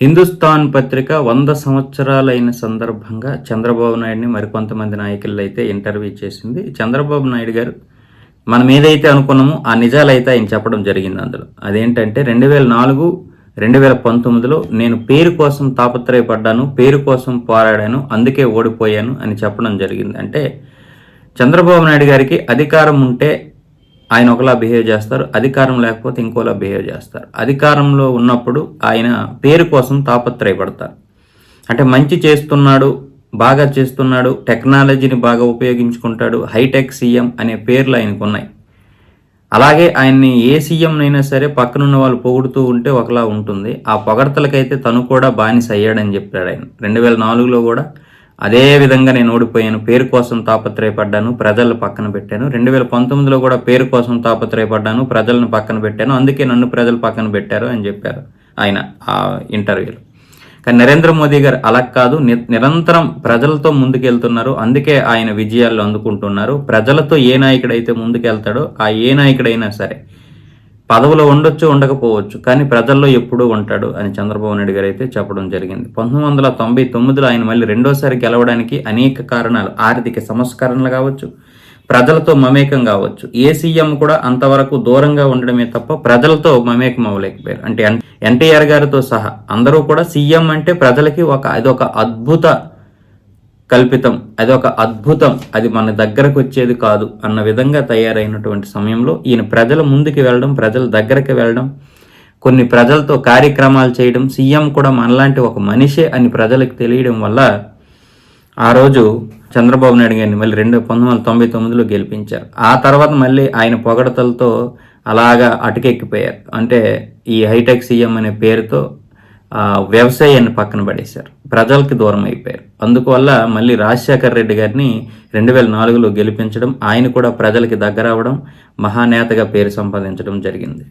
హిందుస్థాన్ పత్రిక వంద సంవత్సరాలైన సందర్భంగా చంద్రబాబు నాయుడిని మరికొంతమంది నాయకులు అయితే ఇంటర్వ్యూ చేసింది. చంద్రబాబు నాయుడు గారు మనం ఏదైతే అనుకున్నామో ఆ నిజాలు అయితే ఆయన చెప్పడం జరిగింది అందులో. అదేంటంటే రెండు వేల నాలుగు రెండు వేల పంతొమ్మిదిలో నేను పేరు కోసం తాపత్రయపడ్డాను పేరు కోసం పోరాడాను అందుకే ఓడిపోయాను అని చెప్పడం జరిగింది. అంటే చంద్రబాబు నాయుడు గారికి అధికారం ఉంటే ఆయన ఒకలా బిహేవ్ చేస్తారు అధికారం లేకపోతే ఇంకోలా బిహేవ్ చేస్తారు. అధికారంలో ఉన్నప్పుడు ఆయన పేరు కోసం తాపత్రయపడతారు. అంటే మంచి చేస్తున్నాడు బాగా చేస్తున్నాడు టెక్నాలజీని బాగా ఉపయోగించుకుంటాడు హైటెక్ సీఎం అనే పేర్లు ఆయనకు ఉన్నాయి. అలాగే ఆయన్ని ఏ సీఎంనైనా సరే పక్కనున్న వాళ్ళు పొగుడుతూ ఉంటే ఒకలా ఉంటుంది. ఆ పొగడతలకైతే తను కూడా బానిస అయ్యాడని చెప్పాడు ఆయన. రెండు వేల నాలుగులో కూడా అదే విధంగా నేను ఓడిపోయాను పేరు కోసం తాపత్రయపడ్డాను ప్రజలను పక్కన పెట్టాను. రెండు వేల పంతొమ్మిదిలో కూడా పేరు కోసం తాపత్రయపడ్డాను ప్రజలను పక్కన పెట్టాను. అందుకే నన్ను ప్రజలు పక్కన పెట్టారు అని చెప్పారు ఆయన ఆ ఇంటర్వ్యూలో కానీ నరేంద్ర మోదీ గారు అలా కాదు. ని- నిరంతరం ప్రజలతో ముందుకెళ్తున్నారు. అందుకే ఆయన విజయాలు అందుకుంటున్నారు. ప్రజలతో ఏ నాయకుడైతే ముందుకెళ్తాడో ఆ ఏ నాయకుడైనా సరే పదవిలో ఉండొచ్చు ఉండకపోవచ్చు కానీ ప్రజల్లో ఎప్పుడూ ఉంటాడు అని చంద్రబాబు నాయుడు గారు అయితే చెప్పడం జరిగింది. పంతొమ్మిది వందల తొంభై తొమ్మిదిలో ఆయన మళ్ళీ రెండోసారి గెలవడానికి అనేక కారణాలు ఆర్థిక సంస్కరణలు కావచ్చు ప్రజలతో మమేకం కావచ్చు. ఏ సీఎం కూడా అంతవరకు దూరంగా ఉండడమే తప్ప ప్రజలతో మమేకం అవ్వలేకపోయారు. అంటే ఎన్టీఆర్ గారితో సహా అందరూ కూడా సీఎం అంటే ప్రజలకి ఒక అదొక అద్భుత కల్పితం. అది ఒక అద్భుతం. అది మన దగ్గరకు వచ్చేది కాదు అన్న విధంగా తయారైనటువంటి సమయంలో ఈయన ప్రజల ముందుకు వెళ్ళడం ప్రజల దగ్గరకు వెళ్ళడం కొన్ని ప్రజలతో కార్యక్రమాలు చేయడం సీఎం కూడా మనలాంటి ఒక మనిషే అని ప్రజలకు తెలియడం వల్ల ఆ రోజు చంద్రబాబు నాయుడు గారిని మళ్ళీ రెండు పంతొమ్మిది వందల తొంభై తొమ్మిదిలో గెలిపించారు. ఆ తర్వాత మళ్ళీ ఆయన పొగడతలతో అలాగా అటుకెక్కిపోయారు. అంటే ఈ హైటెక్ సీఎం అనే పేరుతో వ్యవసాయాన్ని పక్కన పడేశారు. ప్రజలకి దూరం అయిపోయారు. అందువల్ల మళ్ళీ రాజశేఖర్ రెడ్డి గారిని రెండు వేల నాలుగులో గెలిపించడం ఆయన కూడా ప్రజలకి దగ్గర అవ్వడం మహానేతగా పేరు సంపాదించడం జరిగింది.